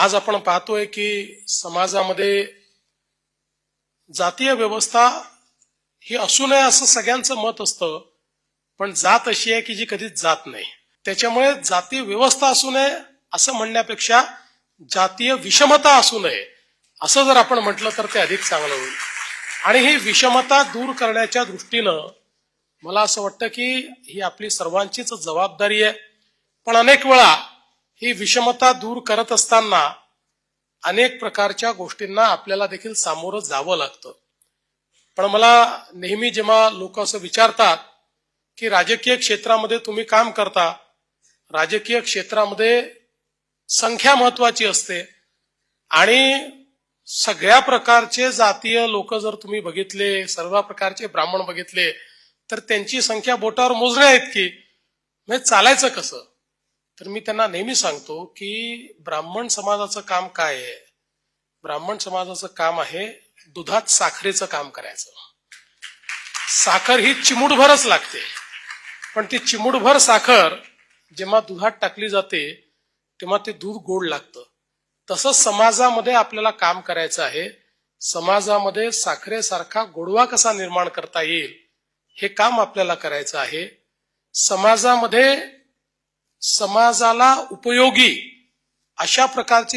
आज आपण पाहतोय की समाजामध्ये जातीय व्यवस्था ही असू नये असं सगळ्यांचं मत असतं पण जात अशी आहे की जी कधीच जात नाही. त्याच्यामुळे जातीय व्यवस्था असू नये असं म्हणण्यापेक्षा जातीय विषमता असू नये असं जर आपण म्हटलं तर ते अधिक चांगलं होईल. आणि ही विषमता दूर करण्याच्या दृष्टीनं मला असं वाटतं की ही आपली सर्वांचीच जबाबदारी आहे. पण अनेक वेळा ही विषमता दूर करत असताना अनेक प्रकारच्या गोष्टींना आपल्याला देखील सामोरं जावं लागतं. पण मला नेहमी जेव्हा लोक असं विचारतात की राजकीय क्षेत्रामध्ये तुम्ही काम करता राजकीय क्षेत्रामध्ये संख्या महत्वाची असते आणि सगळ्या प्रकारचे जातीय लोक जर तुम्ही बघितले सर्व प्रकारचे ब्राह्मण बघितले तर त्यांची संख्या बोटावर मोजण्या इतकी म्हणजे चालायचं कसं? तर मी त्यांना नेहमी सांगतो की ब्राह्मण समाजाचं काम काय आहे? ब्राह्मण समाजाचं काम आहे दुधात साखरेचं काम करायचं. साखर ही चिमूटभरच लागते. पण ती चिमूटभर साखर जेव्हा दुधात टाकली जाते तेव्हा ते दूध गोड लागतं. तसंच समाजामध्ये आपल्याला काम करायचं आहे. समाजामध्ये साखरेसारखा गोडवा कसा निर्माण करता येईल हे काम आपल्याला करायचं आहे. समाजामध्ये समाजाला उपयोगी अशा प्रकारची